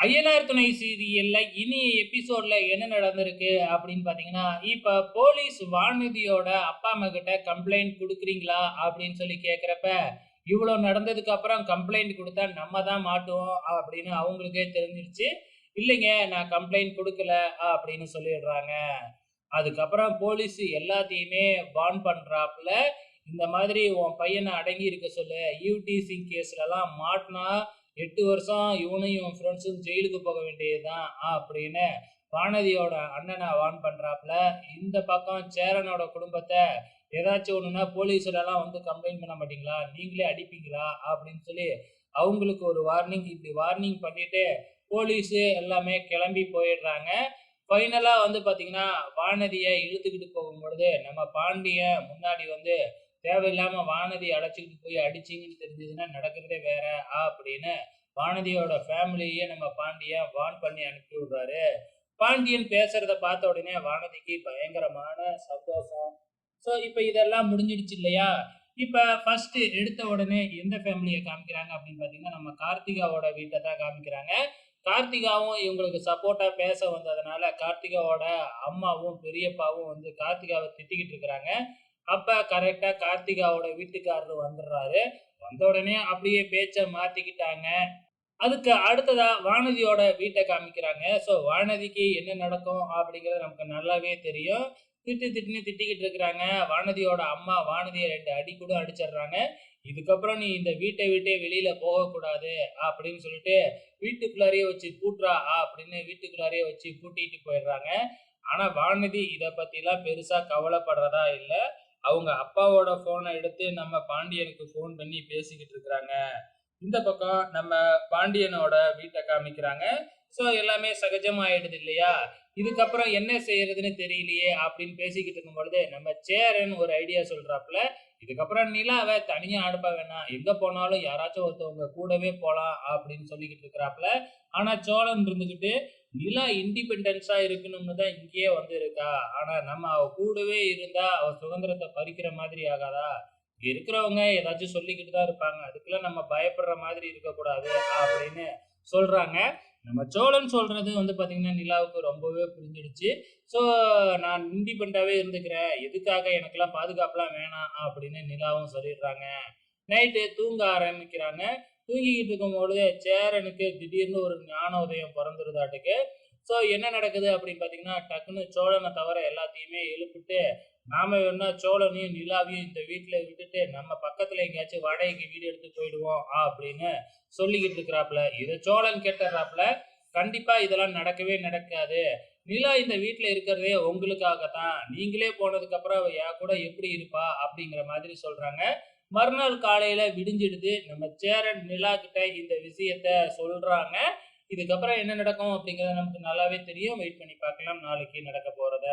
ஐயனார் துணை சீரியல்ல இனி எபிசோட்ல என்ன நடந்திருக்கு அப்படின்னு பாத்தீங்கன்னா இப்ப போலீஸ் வானதியோட அப்பா அம்மா கிட்ட கம்ப்ளைண்ட் கொடுக்குறீங்களா அப்படின்னு சொல்லி கேக்குறப்ப இவ்வளவு நடந்ததுக்கு அப்புறம் கம்ப்ளைண்ட் கொடுத்தா நம்ம தான் மாட்டுவோம் அப்படின்னு அவங்களுக்கே தெரிஞ்சிருச்சு. இல்லைங்க நான் கம்ப்ளைண்ட் கொடுக்கல அப்படின்னு சொல்லிடுறாங்க. அதுக்கப்புறம் போலீஸ் எல்லாத்தையுமே பான் பண்றாப்புல இந்த மாதிரி உன் பையனை அடங்கி இருக்க சொல்லு யூடிசி கேஸ்லலாம் மாட்டினா எட்டு வருஷம் இவனையும் இவன் ஃப்ரெண்ட்ஸும் ஜெயிலுக்கு போக வேண்டியதுதான் அப்படின்னு வானதியோட அண்ணனை வான் பண்ணுறாப்புல இந்த பக்கம் சேரனோட குடும்பத்தை ஏதாச்சும் ஒண்ணுன்னா போலீஸ்லலாம் வந்து கம்ப்ளைண்ட் பண்ண மாட்டீங்களா? நீங்களே அடிப்பீங்களா? அப்படின்னு சொல்லி அவங்களுக்கு ஒரு வார்னிங் இப்படி வார்னிங் பண்ணிட்டு போலீஸு எல்லாமே கிளம்பி போயிடுறாங்க. ஃபைனலாக வந்து பார்த்தீங்கன்னா வானதியை இழுத்துக்கிட்டு போகும்பொழுது நம்ம பாண்டியன் முன்னாடி வந்து தேவையில்லாம வானதி அடைச்சிக்கிட்டு போய் அடிச்சிங்கன்னு தெரிஞ்சதுன்னா நடக்கிறதே வேற. அப்படின்னு வானதியோட ஃபேமிலியே நம்ம பாண்டியன் வான் பண்ணி அனுப்பி விடுறாரு. பாண்டியன் பேசுறத பார்த்த உடனே வானதிக்கு பயங்கரமான சந்தோஷம். ஸோ இப்போ இதெல்லாம் முடிஞ்சிடுச்சு இல்லையா? இப்போ ஃபர்ஸ்ட் எடுத்த உடனே எந்த ஃபேமிலியை காமிக்கிறாங்க அப்படின்னு பார்த்தீங்கன்னா நம்ம கார்த்திகாவோட வீட்டை தான் காமிக்கிறாங்க. கார்த்திகாவும் இவங்களுக்கு சப்போர்ட்டாக பேச வந்ததுனால கார்த்திகாவோட அம்மாவும் பெரியப்பாவும் வந்து கார்த்திகாவை திட்டிக்கிட்டு இருக்கிறாங்க. அப்பா கரெக்டா கார்த்திகாவோட வீட்டுக்காரர் வந்துடுறாரு. வந்த உடனே அப்படியே பேச்ச மாத்திக்கிட்டாங்க. அதுக்கு அடுத்ததா வானதியோட வீட்டை காமிக்கிறாங்க. ஸோ வானதிக்கு என்ன நடக்கும் அப்படிங்கிறது நமக்கு நல்லாவே தெரியும். திட்டு திட்டுன்னு திட்டிக்கிட்டு இருக்கிறாங்க. வானதியோட அம்மா வானதியை ரெண்டு அடி கூட அடிச்சிடுறாங்க. இதுக்கப்புறம் நீ இந்த வீட்டை விட்டே வெளியில போகக்கூடாது அப்படின்னு சொல்லிட்டு வீட்டுக்குள்ளாரையே வச்சு பூட்டுறா அப்படின்னு வீட்டுக்குள்ளாரையே வச்சு பூட்டிட்டு போயிடுறாங்க. ஆனா வானதி இதை பத்திலாம் பெருசா கவலைப்படுறதா இல்லை. அவங்க அப்பாவோட போனை எடுத்து நம்ம பாண்டியனுக்கு ஃபோன் பண்ணி பேசிக்கிட்டு இருக்கிறாங்க. இந்த பக்கம் நம்ம பாண்டியனோட வீட்டை காமிக்கிறாங்க. ஸோ எல்லாமே சகஜமாயிடுது இல்லையா? இதுக்கப்புறம் என்ன செய்யறதுன்னு தெரியலையே அப்படின்னு பேசிக்கிட்டு இருக்கும் பொழுது நம்ம சேரன் ஒரு ஐடியா சொல்றாப்புல இதுக்கப்புறம் நிலாவை தனியா அனுப்ப வேணாம். எங்க போனாலும் யாராச்சும் ஒருத்தவங்க கூடவே போலாம் அப்படின்னு சொல்லிக்கிட்டு இருக்கிறாப்புல. ஆனா சோழன் இருந்துகிட்டு நிலா இண்டிபெண்டன்ஸா இருக்கணும்னு தான் இங்கேயே வந்து இருக்கா ஆனா நம்ம அவ கூடவே இருந்தா அவ சுதந்திரத்தை பறிக்கிற மாதிரி ஆகாதா? இருக்கிறவங்க ஏதாச்சும் சொல்லிக்கிட்டு தான் இருப்பாங்க. அதுக்கெல்லாம் நம்ம பயப்படுற மாதிரி இருக்கக்கூடாது அப்படின்னு சொல்றாங்க. நம்ம சோழன் சொல்றது வந்து பாத்தீங்கன்னா நிலாவுக்கு ரொம்பவே புரிஞ்சிடுச்சு. ஸோ நான் இண்டிபெண்ட்டாகவே இருந்துக்கிறேன். எதுக்காக எனக்கெல்லாம் பாதுகாப்புலாம் வேணாம் அப்படின்னு நிலாவும் சொல்லிடுறாங்க. நைட்டு தூங்க ஆரம்பிக்கிறாங்க. தூங்கிக்கிட்டு இருக்கும்பொழுது சேரனுக்கு திடீர்னு ஒரு ஞான உதயம் பிறந்துருதாட்டுக்கு ஸோ என்ன நடக்குது அப்படின்னு பார்த்தீங்கன்னா டக்குன்னு சோழனை தவிர எல்லாத்தையுமே எழுப்பிட்டு நாம வேணா சோழனையும் நிலாவையும் இந்த வீட்டில் விட்டுட்டு நம்ம பக்கத்தில் எங்கேயாச்சும் வாடகைக்கு வீடு எடுத்து போயிடுவோம் அப்படின்னு சொல்லிக்கிட்டு இருக்கிறாப்புல. இதை சோழன் கேட்டுறாப்புல. கண்டிப்பாக இதெல்லாம் நடக்கவே நடக்காது. நிலா இந்த வீட்டில் இருக்கிறதே உங்களுக்காகத்தான். நீங்களே போனதுக்கப்புறம் யா கூட எப்படி இருப்பா அப்படிங்கிற மாதிரி சொல்கிறாங்க மறுநாள் காலையில் விடிஞ்சிடுது. நம்ம சேரன் நிலா கிட்ட இந்த விஷயத்த சொல்கிறாங்க இதுக்கப்புறம் என்ன நடக்கும் அப்படிங்கறது நமக்கு நல்லாவே தெரியும். வெயிட் பண்ணி பார்க்கலாம். நாளைக்கு நடக்க போறத.